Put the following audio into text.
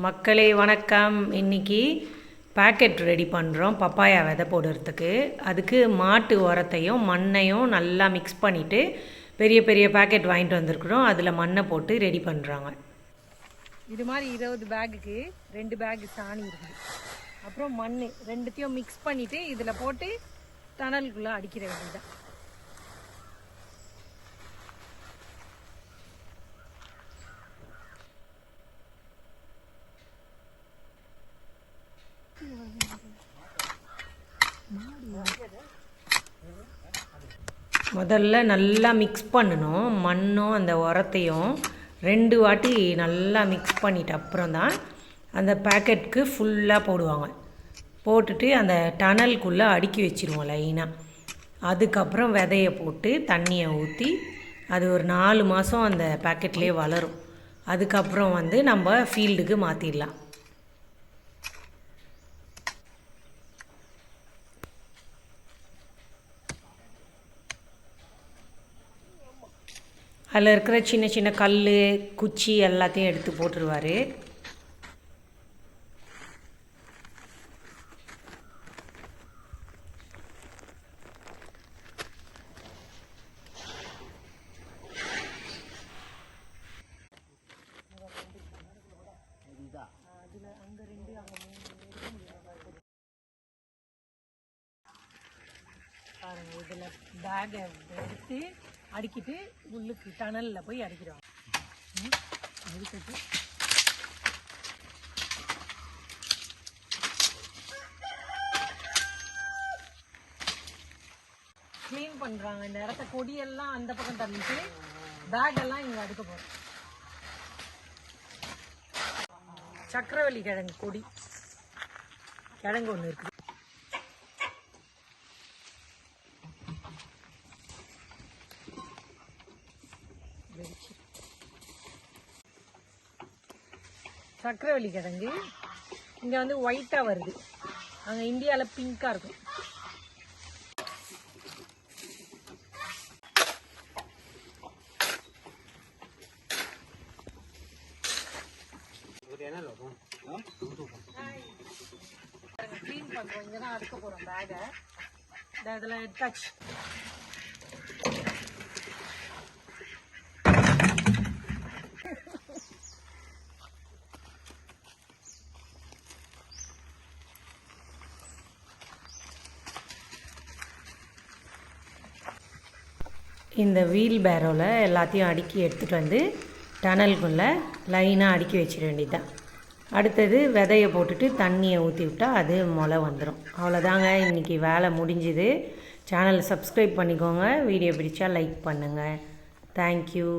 மக்களே வணக்கம். இன்னைக்கு பேக்கெட் ரெடி பண்ணுறோம் பப்பாயா விதை போடுறதுக்கு. அதுக்கு மாட்டு உரத்தையும் மண்ணையும் நல்லா மிக்ஸ் பண்ணிவிட்டு பெரிய பெரிய பேக்கெட் வாங்கிட்டு வந்திருக்கிறோம். அதில் மண்ணை போட்டு ரெடி பண்ணுறாங்க இது மாதிரி இருபது பேக்குக்கு ரெண்டு பேகு சாணி இருக்குது அப்புறம் மண் ரெண்டுத்தையும் மிக்ஸ் பண்ணிவிட்டு இதில் போட்டு டனலுக்குள்ளே அடிக்கிற வேண்டியதான் முதல்ல நல்லா மிக்ஸ் பண்ணணும். மண்ணும் அந்த உரத்தையும் ரெண்டு வாட்டி நல்லா மிக்ஸ் பண்ணிட்ட அப்புறம் தான் அந்த பேக்கெட்டுக்கு ஃபுல்லாக போடுவாங்க. போட்டுட்டு அந்த டனலுக்குள்ளே அடுக்கி வச்சிருவோம் லைனாக அதுக்கப்புறம் விதைய போட்டு தண்ணியை ஊற்றி அது ஒரு நாலு மாதம் அந்த பேக்கெட்லேயே வளரும். அதுக்கப்புறம் வந்து நம்ம ஃபீல்டுக்கு மாற்றிடலாம் அதில் இருக்கிற சின்ன சின்ன கல் குச்சி எல்லாத்தையும் எடுத்து போட்டுருவார். பாருங்க இதில் பேகை எடுத்து அடிக்கிட்டு உள்ளுக்கு டனலில் போய் அடிக்கிறோம். கிளீன் பண்றாங்க க்ளீன் பண்ணுறாங்க இந்த இடத்த கொடியெல்லாம் அந்த பக்கம் தள்ளிட்டு பேக் எல்லாம் இங்கே அடுக்க போகிறோம் சக்கரவள்ளி கிழங்கு கொடி. கிழங்கு ஒன்று இருக்குது சக்கரவள்ளி கிழங்கு. இங்கே வந்து ஒயிட்டாக வருது. அங்கே இந்தியாவில் பிங்காக இருக்கும். க்ளீன் பண்ணுறோம் இங்கே தான் அடுக்க போகிறோம் பேகை இந்த இதில் இந்த வீல் பேரோவில் எல்லாத்தையும் அடுக்கி எடுத்துகிட்டு வந்து டனலுக்குள்ளே லைனாக அடுக்கி வச்சிட வேண்டியதுதான். அடுத்தது விதையை போட்டுட்டு தண்ணியை ஊற்றி விட்டால் அது முளை வந்துடும் அவ்வளோதாங்க இன்றைக்கி வேலை முடிஞ்சுது. சேனலை சப்ஸ்கிரைப் பண்ணிக்கோங்க. வீடியோ பிடிச்சா லைக் பண்ணுங்கள் தேங்க்யூ